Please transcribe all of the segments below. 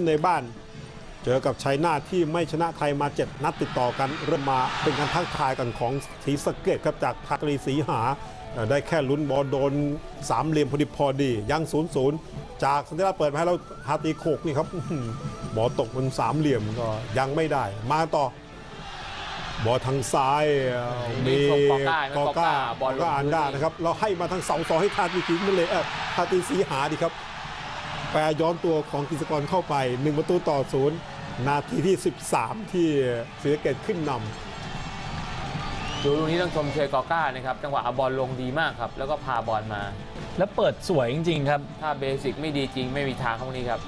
ในบ้าน เจอกับชัยนาทที่ไม่ชนะใครมา 7 นัดติดต่อกันเริ่มมาเป็นการทักทายกันของศรีสะเกดครับจากทากรีศรีหาเอ่อได้แค่ลุ้นบอลโดนสามเหลี่ยมพอดีพอดี ยัง0ูนย์จากสัญญาเปิดมาให้เราฮาตีโขกนี่ครับอื้อหือบอลตกบนสามเหลี่ยมก็ยังไม่ได้ มาต่อบอลทางซ้ายเอ่อมีมีกอก้าไหมกอก้ากอก้าบอลลงก็อ่านได้พื้นที่นะครับ เราให้มาทางเสาสองให้ทาตีทิ้งนั่นเลยเออทาตีสีหาดีครับ แปรย้อนตัวของกิจกรเข้าไป 1 ประตูต่อศูนย์นาทีที่ 13 ที่ศรีสะเกดขึ้นนดูตรงนี้ต้องชมเชยกอก้านะครับจังหวะเอาบอลลงดีมากครับ แล้วก็พาบอลมา แล้วเปิดสวยจริง ๆ ครับ ถ้าเบสิกไม่ดีจริงไม่มีทางเข้านี้ครับ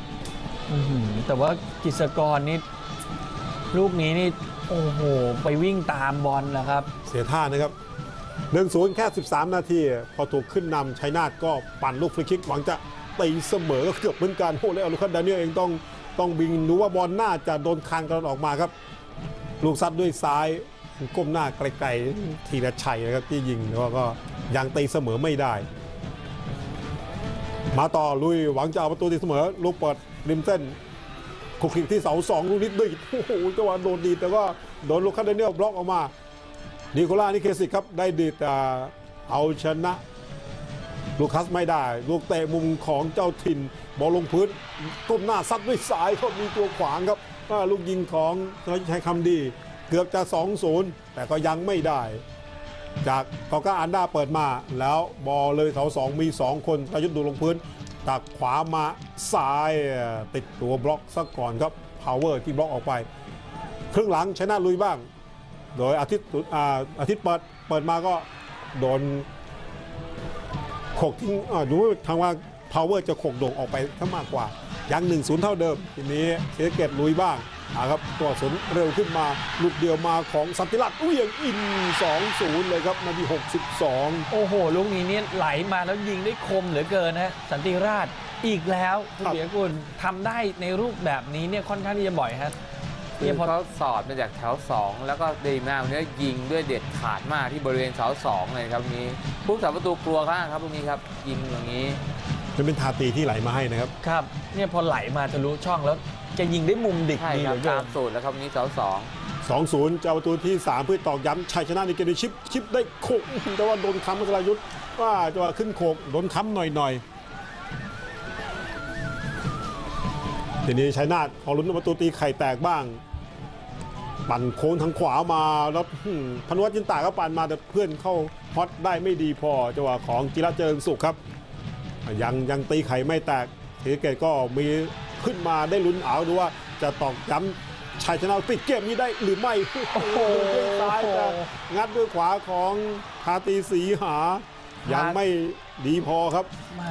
อื้อหือแต่ว่ากิจกรนี่ลูกนี้นี่โอ้โห ไปวิ่งตามบอลแล้วครับำเสียท่านะครับ1 0แค่ 13 นาที พอถูกขึ้นนำชัยนาทก็ปั่นลูกฟรีคิกหวังจะ ตีเสมอก็เกือบเหมือนกันโอ้แล้วลูคันดาเนียลเองต้องต้องบิงดูว่าบอลน่าจะโดนคางกันออกมาครับ ลูกซัดด้วยซ้ายก้มหน้าไกลๆทีละชัยนะครับที่ยิงแล้วก็ยังตีเสมอไม่ได้ มาต่อลุยหวังจะเอาประตูตีเสมอ ลูกเปิดริมเส้นคุกคิกที่เสาสองลูกนิดด้วยโอ้โหจังหวะโดนดีแต่ก็โดนลูกคันเดเนียลบล็อกออกมานิโคล่านิเคสิกครับได้ดีแต่เอาชนะ ลูคัสไม่ได้ ลูกเตะมุมของเจ้าถิ่น บอลลงพื้นก้มหน้าซัดด้วยสายก็มีตัวขวางครับลูกยิงของธนชัยคำดี เกือบจะ2-0แต่ก็ยังไม่ได้ จากกอก้าอันดาเปิดมา แล้วบอลเลยเสาสองมี 2 คนประยุทธ์ดูลงพื้นตักขวามาซ้ายติดตัวบล็อกซะก่อนครับพาวเวอร์ที่บล็อกออกไป ครึ่งหลังชนะลุยบ้าง โดยอาทิตย์อาทิตย์เปิดเปิดมาก็โดน ขกทิ้งอ่าดูว่าทางว่าพาวเวอร์จะโขกโด่งออกไปถ้ามากกว่ายัง1นศูนย์เท่าเดิม ทีนี้เซเกตลุยบ้างอ่าครับตัวสนเร็วขึ้นมาลูกเดียวมาของสันติรัตน์อุ้ยยังอิน 2-0 เลยครับนาที 62 โอ้โห ลูกนี้เนี่ยไหลมาแล้วยิงได้คมเหลือเกินนะสันติราชอีกแล้วคุณครับเบียกุลทำได้ในรูปแบบนี้เนี่ยค่อนข้างที่จะบ่อยฮะ คืเนี่ยอพอเขาสอดมาจากแถว 2 แล้วก็ดีมากวันนี้ยิงด้วยเด็ดขาดมากที่บริเวณเสาสองเลยครับวันนี้ผู้สาประตูกลัวมากครับตรงนี้ครับยิงอย่างนี้มันเป็นทาตีที่ไหลมาให้นะครับ ครับเนี่ยพอไหลมาทะลุช่องแล้วจะยิงได้มุมดิกใช่ดีคเหรับลือเกิตามนสูตรแล้วครับวันนี้เสาสอง2-0จะเอาประตูที่ 3 เพื่อตอกย้ำชัยชนะในเกมนี้ชิปชิปได้โขกแต่ว่าโดนค้ำกรายุทธ์ว่าจะว่าขึ้นโขกโดนค้ำหน่อยๆทีนี้ชัยนาทพอลุ้นประตูตีไข่แตกบ้าง ปั่นโค้งทางขวามาแล้วหืมพนวัตยินตาก็ปั่นมาแต่เพื่อนเข้าฮอตได้ไม่ดีพอจังหวะของจิระเจริญสุขครับ ยังยังตีไข่ไม่แตกศรีสะเกตก็มีขึ้นมาได้ลุ้นเอาดูว่าจะตอกย้ำชัยชนะปิดเกมนี้ได้หรือไม่โอ้โหด้วยซ้ายแต่งัดด้วยขวาของทาตีสีหา ยังไม่ดีพอครับมา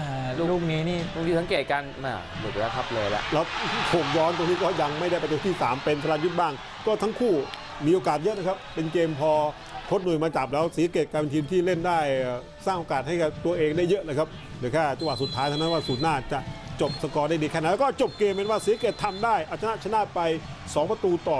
ลูกนี้นี่ตรงที่สังเกตกันน่ะหลุดไปแล้วครับเลยแล้วแล้วโขกย้อนตรงนี้ก็ยังไม่ได้ประตูที่ 3 เป็นธรายุทธ์บ้าง ก็ทั้งคู่มีโอกาสเยอะนะครับ เป็นเกมพอโค้ชหนุ่ยมาจับแล้วศรีสะเกตกลายเป็นทีมที่เล่นได้เอ่อสร้างโอกาสให้กับตัวเองได้เยอะเลยครับเหลือแค่จังหวะสุดท้ายเท่านั้นว่าสูนย์หน้าจะจบสกอร์ได้ดีแค่ไหนแล้วก็จบเกมเป็นว่าศรีสะเกตทำได้เอาชนะชนะไป 2 ประตูต่อ